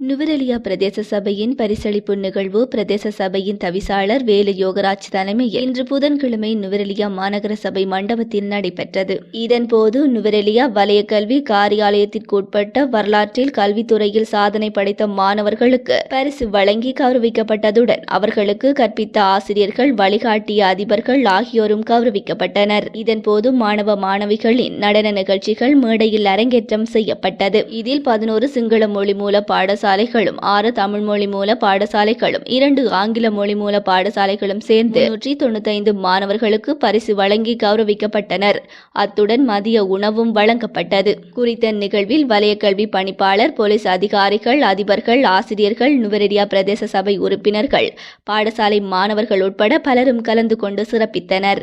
நுவரெலியா பிரதேச சபையின் பரிசளிப்பு நிகழ்வு பிரதேச சபையின் தவிசாளர் வேலு யோகராஜ் தலைமையில் இன்று புதன்கிழமை நுவரெலியா மாநகர சபை மண்டபத்தில் நடைபெற்றது. இதன்போது நுவரெலியா வலய கல்வி காரியாலயத்திற்குட்பட்ட வரலாற்றில் கல்வித்துறையில் சாதனை படைத்த மாணவர்களுக்கு பரிசு வழங்கி கௌரவிக்கப்பட்டதுடன் அவர்களுக்கு கற்பித்த ஆசிரியர்கள் வழிகாட்டிய அதிபர்கள் ஆகியோரும் கௌரவிக்கப்பட்டனர். இதன்போது மாணவ மாணவிகளின் நடன நிகழ்ச்சிகள் மேடையில் அரங்கேற்றம் செய்யப்பட்டது. இதில் பதினோரு சிங்கள மொழி மூல பாடசாலைகளும் ஆறு தமிழ் மொழி மூல பாடசாலைகளும் இரண்டு ஆங்கில மொழி மூல பாடசாலைகளும் சேர்ந்து நூற்றி தொண்ணூத்தைந்து மாணவர்களுக்கு பரிசு வழங்கி கௌரவிக்கப்பட்டனர். அத்துடன் மதிய உணவும் வழங்கப்பட்டது. குறித்த நிகழ்வில் வலய கல்வி பணிப்பாளர் போலீஸ் அதிகாரிகள் அதிபர்கள் ஆசிரியர்கள் நுவரெலியா பிரதேச சபை உறுப்பினர்கள் பாடசாலை மாணவர்கள் உட்பட பலரும் கலந்து கொண்டு சிறப்பித்தனர்.